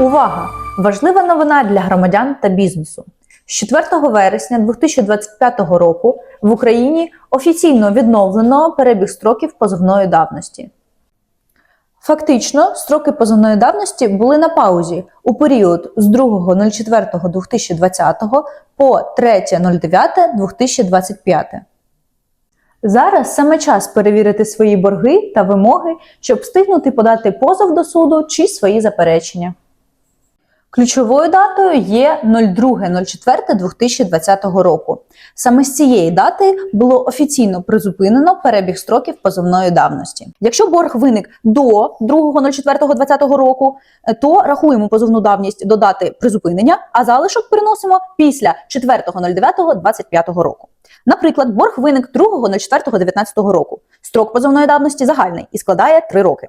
Увага! Важлива новина для громадян та бізнесу. З 4 вересня 2025 року в Україні офіційно відновлено перебіг строків позовної давності. Фактично, строки позовної давності були на паузі у період з 2.04.2020 по 3.09.2025. Зараз саме час перевірити свої борги та вимоги, щоб встигнути подати позов до суду чи свої заперечення. Ключовою датою є 02.04.2020 року. Саме з цієї дати було офіційно призупинено перебіг строків позовної давності. Якщо борг виник до 2.04.2020 року, е, то рахуємо позовну давність до дати призупинення, а залишок переносимо після 4.09.2025 року. Наприклад, борг виник 2.04.19 року. Строк позовної давності загальний і складає 3 роки.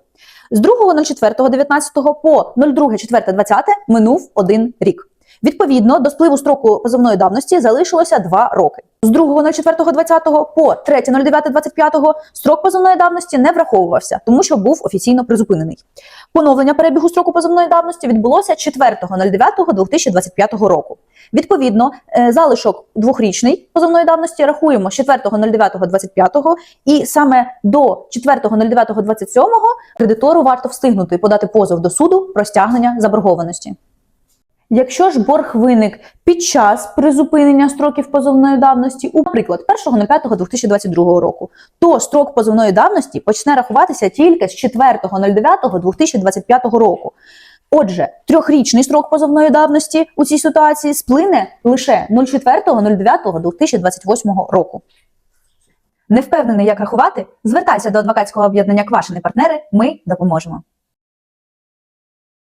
З 2.04.19 по 02.04.20 минув один рік. Відповідно, до спливу строку позовної давності залишилося 2 роки. З 2.04.20 по 3.09.25 строк позовної давності не враховувався, тому що був офіційно призупинений. Поновлення перебігу строку позовної давності відбулося 4.09.2025 року. Відповідно, е, залишок двохрічний позовної давності рахуємо з 4.09.25 і саме до 4.09.27 кредитору варто встигнути подати позов до суду про стягнення заборгованості. Якщо ж борг виник під час призупинення строків позовної давності, у, наприклад, 1.05.2022 року, то строк позовної давності почне рахуватися тільки з 4.09.2025 року. Отже, трьохрічний строк позовної давності у цій ситуації сплине лише 04.09.2028 року. Не впевнений, як рахувати? Звертайся до адвокатського об'єднання Квашини партнери. Ми допоможемо.